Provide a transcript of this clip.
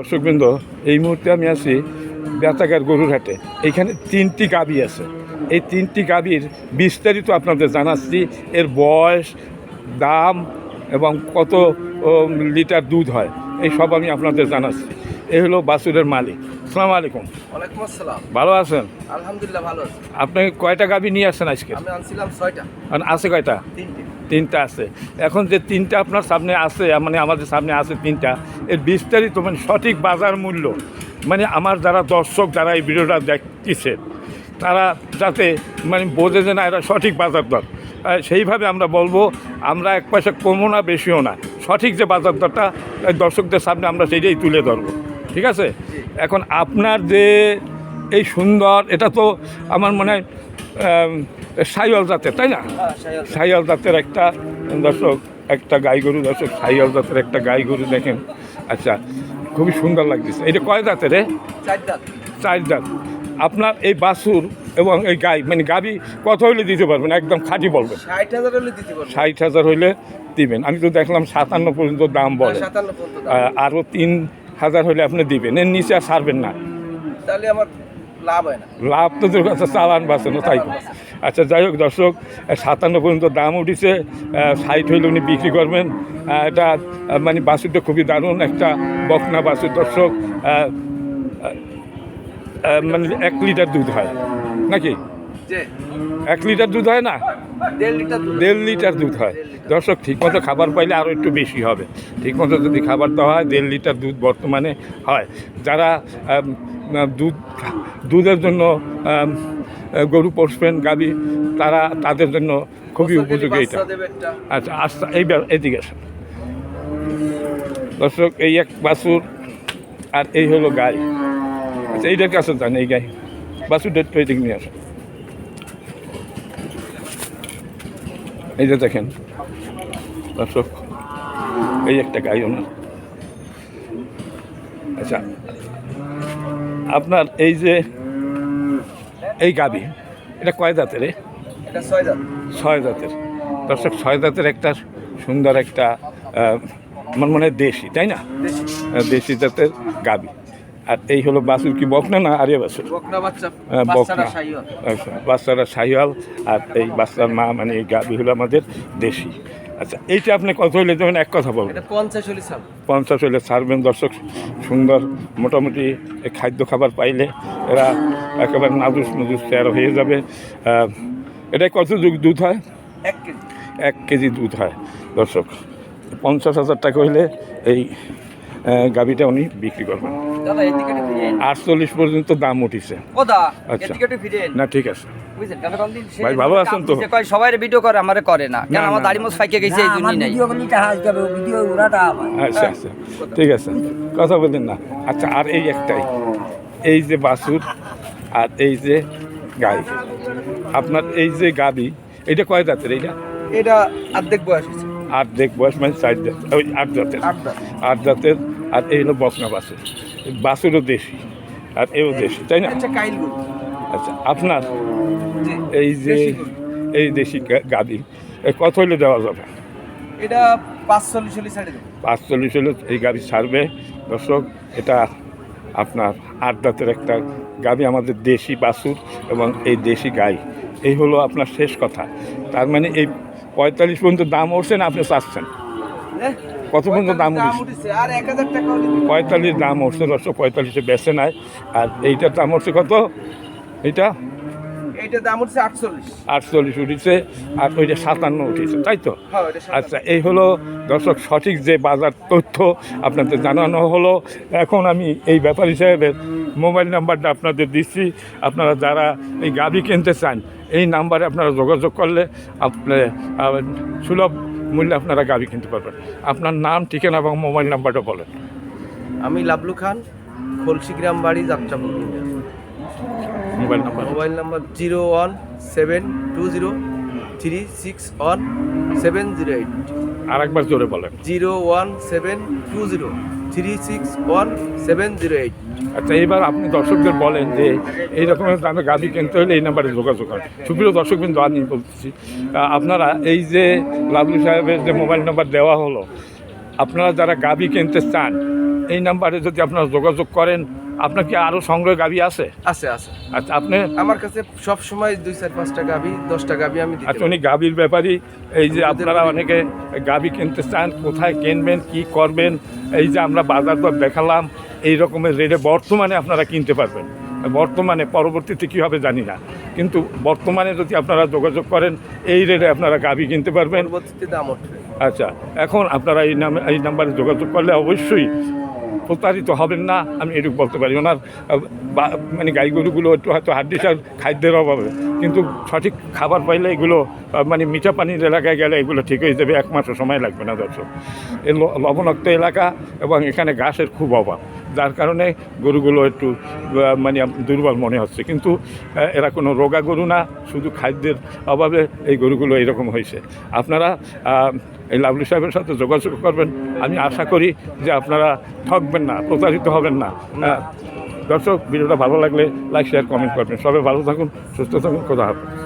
দর্শকবৃন্দ, এই মুহূর্তে আমি আছি বেতাগার গরুর হাটে। এইখানে তিনটি গাবি আছে। এই তিনটি গাবির বিস্তারিত আপনাদের জানাচ্ছি। এর বয়স, দাম এবং কত লিটার দুধ হয়, এই সব আমি আপনাদের জানাচ্ছি। এই হলো বাসুরের মালিক। সালাম আলাইকুম। ওয়ালাইকুম আসসালাম। ভালো আছেন? আলহামদুলিল্লাহ ভালো আছি। আপনি কয়টা গাবি নিয়ে আসছেন আজকে? আমি আনছিলাম ছয়টা। আছে কয়টা? তিনটে। তিনটা আছে। এখন যে তিনটা আপনার সামনে আছে মানে আমাদের সামনে আছে তিনটা এর বিস্তারিত মানে সঠিক বাজার মূল্য মানে আমার যারা দর্শক যারা এই ভিডিওটা দেখতেছে তারা যাতে মানে বোঝে যে না এটা সঠিক বাজার দর সেইভাবে আমরা বলব আমরা এক পয়সা কমও না বেশিও না। সঠিক যে বাজার দরটা দর্শকদের সামনে আমরা সেইটাই তুলে ধরবো। ঠিক আছে? এখন আপনার যে এই সুন্দর এটা তো আমার মনে হয় সাইওয়াল জাতের তাই না? সাইয়াল জাতের। একটা দর্শক একটা গাই গরু দর্শক সাইয়াল জাতের একটা গাই গরু দেখেন। আচ্ছা খুবই সুন্দর লাগতেছে। এটা কয় জাতের রে? চার দাঁত আপনার এই বাছুর এবং এই গাই মানে গাবি কত হইলে দিতে পারবেন? একদম খাঁটি বলবেন। ষাট হাজার হলে দিতে পারব ষাট হাজার হইলে দিবেন। আমি তো দেখলাম সাতান্ন পর্যন্ত দাম বলে। দাম। আহ, আরও তিন হাজার হলে আপনি দিবেন। এর নিচে আর ছাড়বেন না। তাহলে আমার লাভ হয় না। লাভ তো তোর কাছে চালান বাঁচানো তাই আচ্ছা যাই হোক দর্শক সাতান্ন পর্যন্ত দাম উঠেছে সাইট হইলে উনি বিক্রি করবেন। এটা মানে বাসুরটা খুবই দারুণ একটা বকনা বাসুর দর্শক মানে এক লিটার দুধ হয়। নাকি? এক লিটার দুধ হয় না? দেড় লিটার দুধ। হয়। দর্শক ঠিকমতো খাবার পাইলে আরও একটু বেশি হবে। ঠিকমতো যদি খাবার দেওয়া হয় দেড় লিটার দুধ বর্তমানে হয়। যারা দুধ দুধের জন্য গরু পোষবেন গাবি তারা তাদের জন্য খুবই উপযোগী এটা। আচ্ছা আচ্ছা এই এদিকে আসেন। দর্শক এই এক বাছুর আর এই হলো গাই। আচ্ছা এইটার কাছে যান এই গাই। একটু এদিকে নিয়ে আসেন। এই যে দেখেন দর্শক এই একটা গাই ওনার আচ্ছা আপনার এই যে এই গাবি এটা কয় দাঁতের ছয় দাঁত ছয় জাতের। দর্শক ছয় জাতের একটা সুন্দর একটা আমার মনে হয় দেশি তাই না? দেশি জাতের গাবি। আর এই হলো বাছুর কি বকনা না আরে বাছুর? বকনা সাইওয়াল আচ্ছা বাচ্চারা শাহিওয়াল আর এই বাচ্চার মা মানে এই গাবি হলো আমাদের দেশি। আচ্ছা এইটা আপনি কত হইলে যেমন এক কথা বলবেন পঞ্চাশ হলে ছাড় পঞ্চাশ হইলে ছাড়বেন দর্শক সুন্দর মোটামুটি খাদ্য খাবার পাইলে এরা একেবারে নাদুস নুদুস তেরো হয়ে যাবে। এটা কত যুগ দুধ হয়? এক কেজি। এক কেজি দুধ হয়। দর্শক পঞ্চাশ হাজার টাকা হইলে এই গাভীটা উনি বিক্রি করবেন। আটচল্লিশ পর্যন্ত দাম উঠিছে। ও দা আচ্ছা। না ঠিক আছে। বুঝছেন কেন কোন দিন ভাই, ভালো আছেন তো? কয় সবাই ভিডিও করে আমারে করে না। কেন আমার দাড়ি মোজ ফাইকে গেছে এই জন্যই নাই। ভিডিও আমার। আচ্ছা আচ্ছা। ঠিক আছে। কথা বললেন না। আচ্ছা আর এই একটাই। এই যে বাছুর আর এই যে গাই। আপনার এই যে গাবি এটা কয় জাতের এইটা? এটা অর্ধেক বয়স আট বয়স মানে চার জাত ওই আট জাতের। আট জাতের আর এই হলো বকনা বাছুর। বাছুরও দেশি আর এও দেশি তাই না? আচ্ছা আচ্ছা আপনার এই যে এই দেশি গা- গাবি কত হলে দেওয়া যাবে? এটা পাঁচচল্লিশ হলে ছাড়ে পাঁচচল্লিশ হলে এই গাড়ি ছাড়বে। দর্শক এটা আপনার আট দাঁতের একটা গাবি আমাদের দেশি বাছুর এবং এই দেশি গাই। এই হলো আপনার শেষ কথা। তার মানে এই পঁয়তাল্লিশ পর্যন্ত দাম উঠছে না আপনি চাচ্ছেন? কত পর্যন্ত দাম উঠেছে। পঁয়তাল্লিশ দাম উঠছে দর্শক পঁয়তাল্লিশে বেছে নেয় আর এইটার দাম উঠছে কত? এইটা? এইটা দাম উঠছে আটচল্লিশ। আটচল্লিশ উঠেছে আর ওইটা সাতান্ন উঠেছে তাই তো? হ্যাঁ। আচ্ছা এই হলো দর্শক সঠিক যে বাজার তথ্য আপনাদের জানানো হলো। এখন আমি এই ব্যাপার হিসেবে মোবাইল নাম্বারটা আপনাদের দিচ্ছি। আপনারা যারা এই গাড়ি কিনতে চান এই নাম্বারে আপনারা যোগাযোগ করলে আপনি আহ, সুলভ মূল্যে আপনারা গাড়ি কিনতে পারবেন। আপনার নাম ঠিকানা এবং মোবাইল নাম্বারটা বলেন। আমি লাবলু খান খলসি গ্রাম বাড়ি Jatrapur mobile number? Mobile number zero one seven two zero three six one seven zero eight. আর একবার জোরে বলেন। Zero one seven two zero. Three six one seven zero eight আচ্ছা এইবার আপনি দর্শকদের বলেন যে এই রকমের দামে গাড়ি কিনতে হলে এই নাম্বারে যোগাযোগ হয়। সুপ্রিয় দর্শক কিন্তু আমি বলতেছি আপনারা এই যে লাভলু সাহেবের যে মোবাইল নাম্বার দেওয়া হলো আপনারা যারা গাবি কিনতে চান এই নাম্বারে যদি আপনারা যোগাযোগ করেন আপনার কি আরও সংগ্রহ গাবি আছে? আছে আছে। আচ্ছা আপনি? আমার কাছে সব সময় দুই চার পাঁচটা গাভি দশটা গাভি আমি আচ্ছা উনি গাভীর ব্যাপারই এই যে আপনারা অনেকে গাভী কিনতে চান কোথায় কিনবেন কি করবেন এই যে আমরা বাজার দর দেখালাম এই রকমের রেটে বর্তমানে আপনারা কিনতে পারবেন। বর্তমানে পরবর্তীতে কী হবে জানি না। কিন্তু বর্তমানে যদি আপনারা যোগাযোগ করেন এই রেটে আপনারা গাভী কিনতে পারবেন। পরবর্তীতে দাম উঠবে। আচ্ছা এখন আপনারা এই নামে এই নাম্বারে যোগাযোগ করলে অবশ্যই প্রতারিত হবেন না, আমি এটুকু বলতে পারি। ওনার মানে গাই গরুগুলো একটু হয়তো হাড্ডিসার খাদ্যের অভাবে। কিন্তু সঠিক খাবার পাইলে এগুলো মানে মিঠা পানির এলাকায় গেলে এগুলো ঠিক হয়ে যাবে, এক মাসও সময় লাগবে না দর্শক। লবণাক্ত এলাকা এবং এখানে ঘাসের খুব অভাব। যার কারণে গরুগুলো একটু মানে দুর্বল মনে হচ্ছে। কিন্তু এরা কোনো রোগা গরু না, শুধু খাদ্যের অভাবে এই গরুগুলো এরকম হয়েছে। আপনারা এই লাভলু সাহেবের সাথে যোগাযোগ করবেন। আমি আশা করি যে আপনারা ঠকবেন না, প্রতারিত হবেন না। দর্শক, ভিডিওটা ভালো লাগলে লাইক, শেয়ার, কমেন্ট করবেন। সবাই ভালো থাকুন, সুস্থ থাকুন, খোদা হাফেজ।